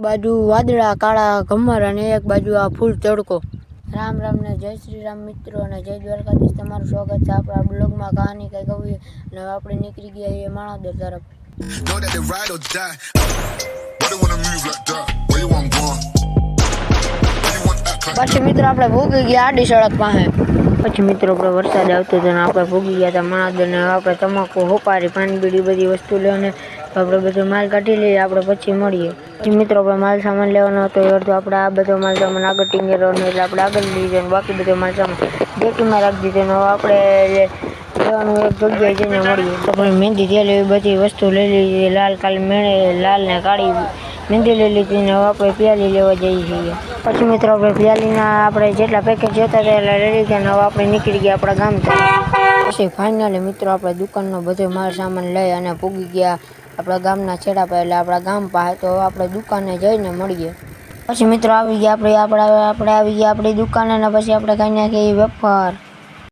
બાજુ વાદળા, કાળા, ઘમર અને એક બાજુ આ ફૂલ તડકો રામ રામ ને જય શ્રી રામ મિત્રો અને જય દ્વારકાધીશ. તમારું સ્વાગત છે આપણા બ્લોગમાં. કહાની કઈ અને હવે આપણે નીકળી ગયા એ માણાદર તરફ. પછી મિત્રો આપણે ભૂગી ગયા આડી સડક પાસે. પછી મિત્રો આપણે વરસાદ આવતો હતો ને આપણે ભૂગી ગયા હતા માણસ ને આપણે તમાકુ, હોપારી પાણી બીડી બધી વસ્તુ લઈને આપણે બધો માલ કાઢી લઈએ, આપણે પછી મળીએ. પછી મિત્રો આપણે માલ સામાન લેવાનો હતો, એ અડધો આપણે આ બધો માલ સામાન આગળ ટીંગે રહેવાનો એટલે આપણે આગળ લઈ જવાનું, બાકી બધો માલ સામાન ડેટીમાં રાખી દીધો ને આપણે લેવાનું એક જગ્યાએ જઈને મળીએ. આપણે મહેંદી તેલ એવી બધી વસ્તુ લઈ લીધી લાલ કાળી મેળે લાલ ને કાળી મહેંદી લઈ લીધી ને આપણે પ્યાલી લેવા જઈએ છીએ. પછી મિત્રો આપણે પ્યાલીના આપણે જેટલા પેકેટ જોતા હતા એટલા લઈ લીધા ને હવે આપણે નીકળી ગયા આપણા ગામ પછી ફાઇનલી મિત્રો આપણે દુકાનનો બધો માલ સામાન લઈ અને પૂગી ગયા આપણા ગામના છેડા પર એટલે આપણા ગામ પાસે તો આપણે દુકાને જઈને મળીએ. પછી મિત્રો આવી ગયા આપણે આપણે આપણે આવી ગયા આપણી દુકાને ને પછી આપણે ખાઈ નાખીએ વેફર.